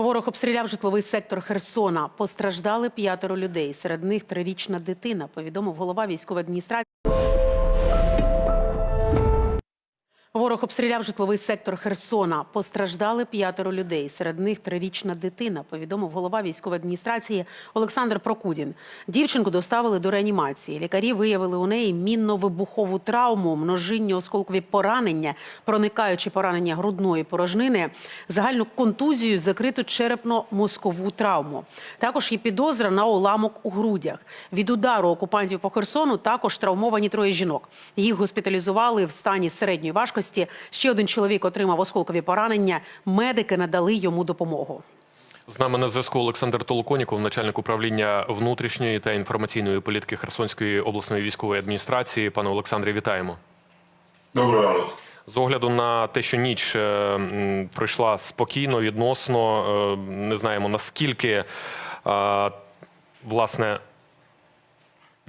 Ворог обстріляв житловий сектор Херсона. Постраждали п'ятеро людей. Серед них трирічна дитина. Повідомив голова військової адміністрації. Ворог обстріляв житловий сектор Херсона. Постраждали п'ятеро людей. Серед них трирічна дитина. Повідомив голова військової адміністрації Олександр Прокудін. Дівчинку доставили до реанімації. Лікарі виявили у неї мінно-вибухову травму, множинні осколкові поранення, проникаючі поранення грудної порожнини, загальну контузію, закриту черепно-мозкову травму. Також є підозра на уламок у грудях. Від удару окупантів по Херсону також травмовані троє жінок. Їх госпіталізували в стані середньої важкості. Ще один чоловік отримав осколкові поранення. Медики надали йому допомогу. З нами на зв'язку Олександр Толоконіков, начальник управління внутрішньої та інформаційної політики Херсонської обласної військової адміністрації. Пане Олександре, вітаємо. Доброго ранку. З огляду на те, що ніч е, пройшла спокійно, відносно, е, не знаємо наскільки е, власне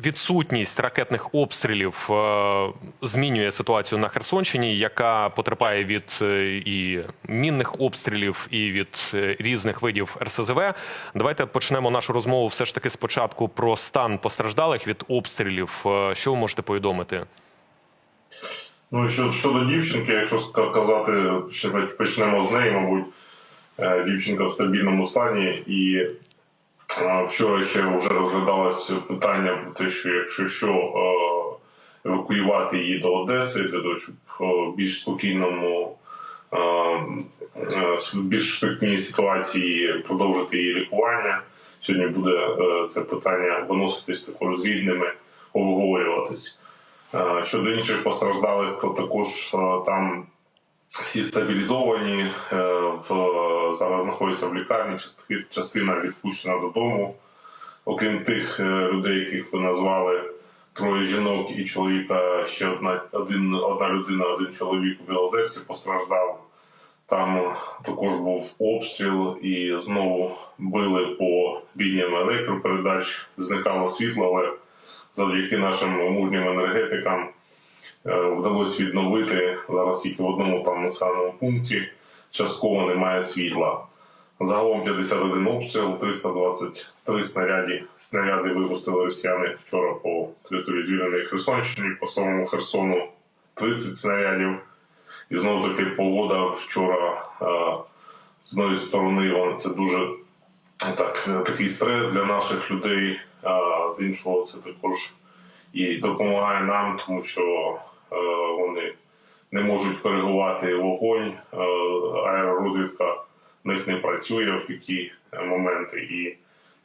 відсутність ракетних обстрілів е, змінює ситуацію на Херсонщині, яка потерпає від е, і мінних обстрілів, і від е, різних видів РСЗВ. Давайте почнемо нашу розмову все ж таки спочатку про стан постраждалих від обстрілів. Що ви можете повідомити? Ну що щодо дівчинки, якщо казати, поч- почнемо з неї, мабуть, дівчинка в стабільному стані, і вчора ще вже розглядалось питання про те, що якщо що е, евакуювати її до Одеси, для того, щоб е, більш спокійному. е, більш спокійній ситуації продовжити її лікування. Сьогодні буде це питання виноситись також з рідними, обговорюватись. Щодо інших постраждалих, то також там всі стабілізовані, в, зараз знаходяться в лікарні, частина відпущена додому. Окрім тих е, людей, яких ви назвали, троє жінок і чоловіка, ще одна, один, одна людина, один чоловік у Білозерці постраждав. Там також був обстріл і знову били по лініям електропередач, зникало світло, але завдяки нашим мужнім енергетикам е, вдалося відновити зараз тільки в одному там населеному пункті. Частково немає світла. Загалом 51 обстріл, 323 снаряди, снаряди випустили росіяни вчора по території звільненої Херсонщини, по самому Херсону 30 снарядів. І знову таки погода вчора е, з одної сторони це дуже так, е, такий стрес для наших людей, а з іншого це також і допомагає нам, тому що е, вони не можуть коригувати вогонь, е, аеророзвідка в них не працює в такі е, моменти, і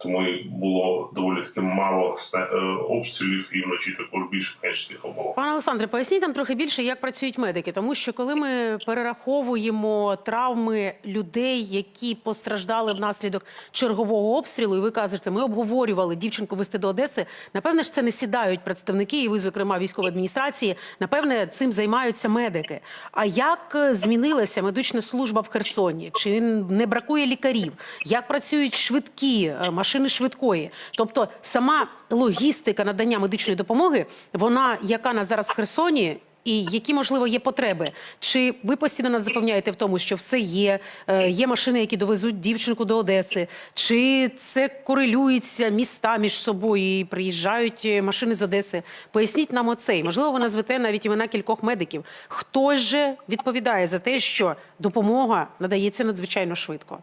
тому і було доволі таки мало е, обстрілів, і вночі також більше менш тихо. Пане Олександре, поясніть нам трохи більше, як працюють медики, тому що коли ми перераховуємо травми людей, які постраждали внаслідок чергового обстрілу, і ви кажете, ми обговорювали дівчинку вести до Одеси. Напевне ж, це не сідають представники, і ви, зокрема, військової адміністрації. Напевне, цим займаються медики. А як е, змінилася медична служба в Херсоні? Чи не бракує лікарів? Як працюють швидкі е, машини швидкої? Тобто сама логістика надання медичної допомоги, вона яка на зараз в Херсоні? І які можливо є потреби? Чи ви постійно нас запевняєте в тому, що все є? е, Є машини, які довезуть дівчинку до Одеси? Чи це корелюється міста між собою і приїжджають е, машини з Одеси? Поясніть нам оцей. Можливо, ви назвете навіть імена кількох медиків. Хто ж відповідає за те, що допомога надається надзвичайно швидко?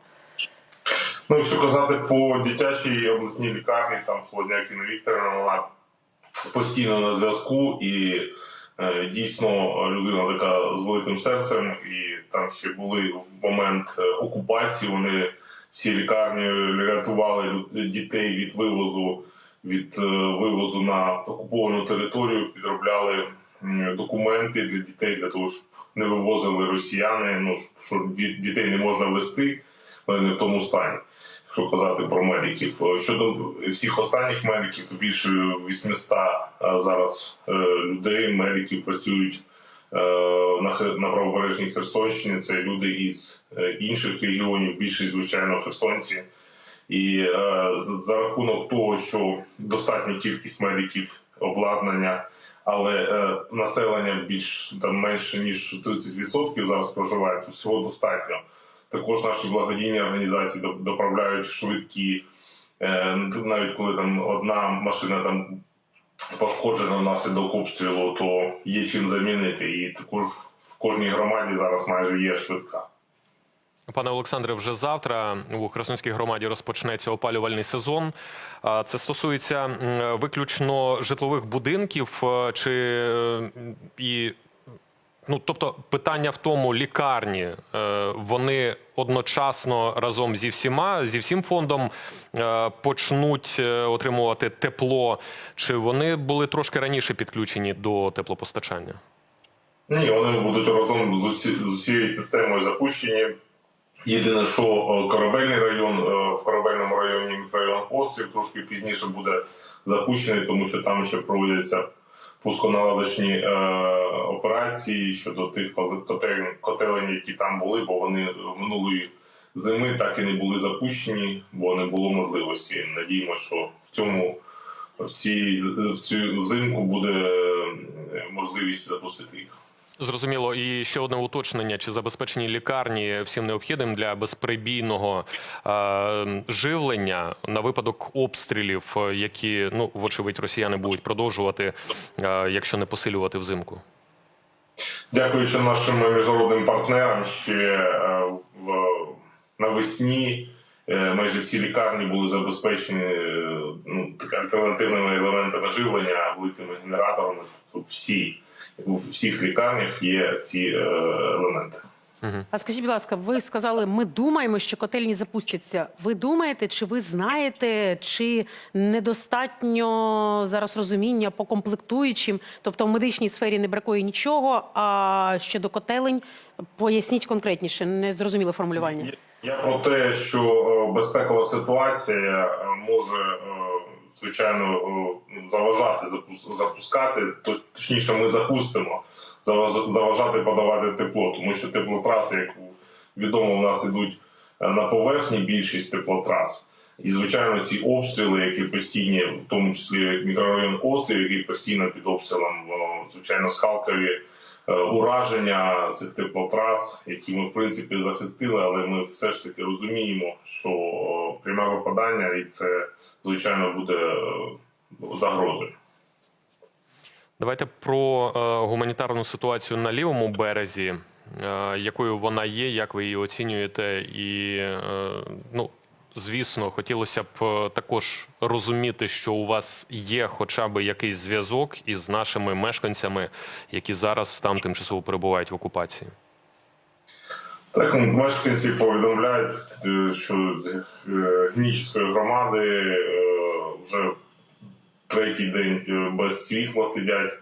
Ну, якщо казати по дитячій обласній лікарні, там Солодякіна Вікторівна, вона постійно на зв'язку і е, дійсно людина така з великим серцем, і там ще були в момент е, окупації. Вони всі лікарні рятували дітей від вивозу від е, вивозу на окуповану територію, підробляли документи для дітей для того, щоб не вивозили росіяни. Ну що дітей не можна вести, вони не в тому стані. Якщо казати про медиків Е, щодо всіх останніх медиків, то більше 800 е, зараз е, людей, медиків працюють на правобережній Херсонщині. Це люди із інших регіонів, більшість звичайно херсонці. І за, рахунок того, що достатня кількість медиків, обладнання, але населення більш там менше ніж 30% зараз проживає, то всього достатньо. Також наші благодійні організації доправляють швидкі, е, навіть коли там одна машина там пошкоджена внаслідок обстрілу, то є чим замінити. І також в кожній громаді зараз майже є швидка. Пане Олександре, вже завтра у Херсонській громаді розпочнеться опалювальний сезон. Це стосується виключно житлових будинків е, чи е, і. Ну, тобто, питання в тому, лікарні е, вони одночасно разом зі всіма, зі всім фондом е, почнуть е, отримувати тепло, чи вони були трошки раніше підключені до теплопостачання? Ні, вони будуть разом з, усі, з усією системою запущені. Єдине, що корабельний район в корабельному районі мікрорайон Острів трошки пізніше буде запущений, тому що там ще проводяться пусконаладочні е, операції щодо тих котелень, які там були, бо вони минулої зими так і не були запущені, бо не було можливості. Надіємося, що в цьому в цій в цю взимку буде е, можливість запустити їх. Зрозуміло, і ще одне уточнення: чи забезпечені лікарні всім необхідним для безперебійного е, живлення на випадок обстрілів, е, які ну вочевидь росіяни будуть продовжувати, е, якщо не посилювати взимку. Дякуючи нашим міжнародним партнерам, ще е, в навесні майже всі лікарні були забезпечені е, ну, так, альтернативними елементами живлення, великими генераторами. Тобто всі у всіх лікарнях є ці е, елементи. А скажіть, будь ласка, ви сказали, ми думаємо, що котельні запустяться. Ви думаєте, чи ви знаєте, чи недостатньо зараз розуміння по комплектуючим? Тобто в медичній сфері не бракує нічого. А щодо котелень, поясніть конкретніше, не зрозуміло формулювання. Я про те, що е, безпекова ситуація е, може е, звичайно заважати запус- запускати, точніше, ми запустимо заваж- заважати подавати тепло, тому що теплотраси, як відомо, у нас ідуть на поверхні більшість теплотрас. І звичайно, ці обстріли, які постійні, в тому числі мікрорайон Острів, який постійно під обстрілом, звичайно, е, ураження цих теплотрас, які ми в принципі захистили, але ми все ж таки розуміємо, що пряме випадання і це звичайно буде е, загрозою. Давайте про е, гуманітарну ситуацію на лівому березі, е, якою вона є, як ви її оцінюєте, і е, ну. Звісно, хотілося б е, також розуміти, що у вас є хоча б якийсь зв'язок із нашими мешканцями, які зараз там тимчасово перебувають в окупації. Так, мешканці повідомляють, е, що з е, Гнічської громади вже третій день без світла сидять.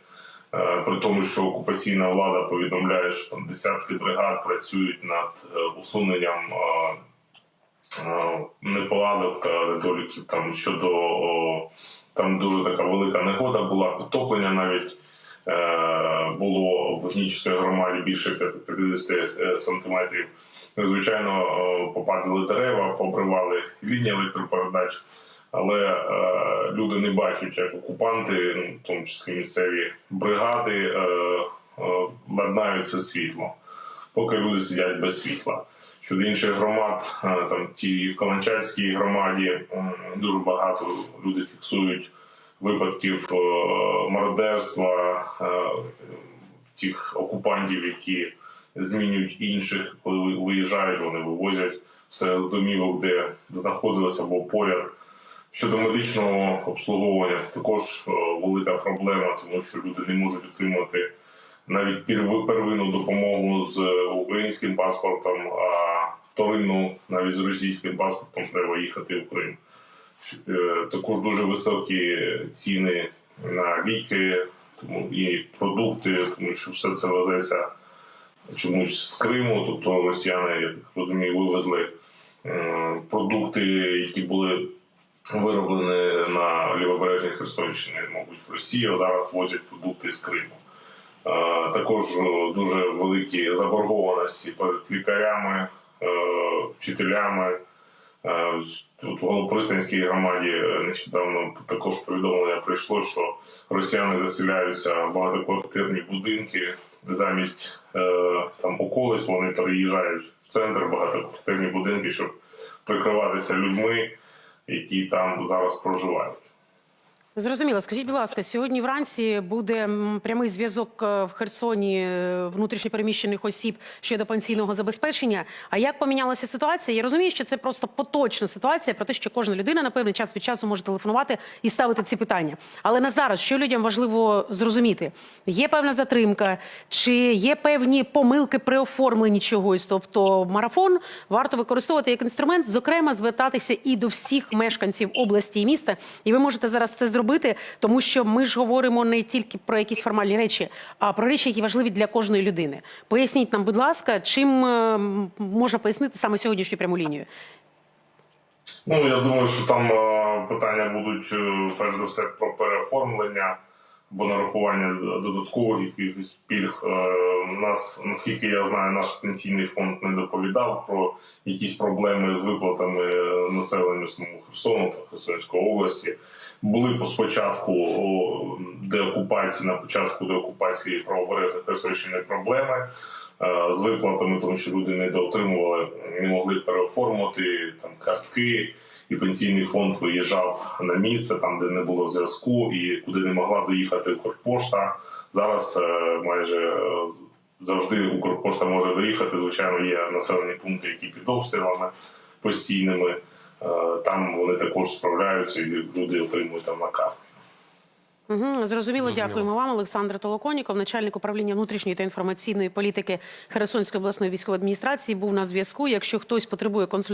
При тому, що окупаційна влада повідомляє, що там десятки бригад працюють над усуненням неполадок та недоліків там щодо о, там дуже така велика негода була, підтоплення навіть е, було в Гнічській громаді більше 50 сантиметрів. Звичайно, е, попадали дерева, побривали лінії електропередач, але е, люди не бачать, як окупанти, ну, в тому числі місцеві бригади, е, е, ладнають це світло, поки люди сидять без світла. Щодо інших громад, там ті в Каланчацькій громаді дуже багато люди фіксують випадків е, мародерства, е, тих окупантів, які змінюють інших, коли виїжджають, вони вивозять все з домівок, де знаходилися або поряд. Щодо медичного обслуговування, також е, велика проблема, тому що люди не можуть отримати навіть первинну допомогу українським паспортом, а вторинну навіть з російським паспортом треба їхати в Крим. Е, Також дуже високі ціни на ліки і продукти, тому що все це везеться чомусь з Криму. Тобто росіяни, я так розумію, вивезли е, продукти, які були вироблені на лівобережній Херсонщині, мабуть, в Росії, а зараз возять продукти з Криму. Е, Також е, дуже великі заборгованості перед лікарями, е, вчителями, Тут в Голопристанській громаді нещодавно також повідомлення прийшло, що росіяни заселяються в багатоквартирні будинки. Замість там околиць вони переїжджають в центр багатоквартирні будинки, щоб прикриватися людьми, які там зараз проживають. Зрозуміло. Скажіть, будь ласка, сьогодні вранці буде прямий зв'язок е, в Херсоні е, внутрішньопереміщених осіб щодо пенсійного забезпечення. А як помінялася ситуація? Я розумію, що це просто поточна ситуація про те, що кожна людина на певний час від часу може телефонувати і ставити ці питання. Але на зараз, що людям важливо зрозуміти? Є певна затримка, чи є певні помилки при оформленні чогось? Тобто марафон варто використовувати як інструмент, зокрема, звертатися і до всіх мешканців області і міста. І ви можете зараз це зробити, тому що ми ж говоримо не тільки про якісь формальні речі, а про речі, які важливі для кожної людини. Поясніть нам, будь ласка, чим е, можна пояснити саме сьогоднішню пряму лінію? Ну я думаю, що там е, питання будуть е, перш за все про переоформлення або нарахування додаткових якихось пільг. Е, нас, наскільки я знаю, наш пенсійний фонд не доповідав про якісь проблеми з виплатами е, населенню самого Херсону та Херсонської області. Були по спочатку деокупації, на початку деокупації правобережної Херсонщини проблеми е, з виплатами, тому що люди не доотримували, не могли переоформити там картки, і пенсійний фонд виїжджав на місце, там де не було зв'язку, і куди не могла доїхати Укрпошта. Зараз е, майже е, завжди Укрпошта може доїхати. Звичайно, є населені пункти, які під обстрілами постійними. Е, Там вони також справляються, і люди отримують там наказ. Угу, зрозуміло, Зрозуміло. дякуємо вам, Олександр Толоконіков, начальник управління внутрішньої та інформаційної політики Херсонської обласної військової адміністрації, був на зв'язку. Якщо хтось потребує консультації,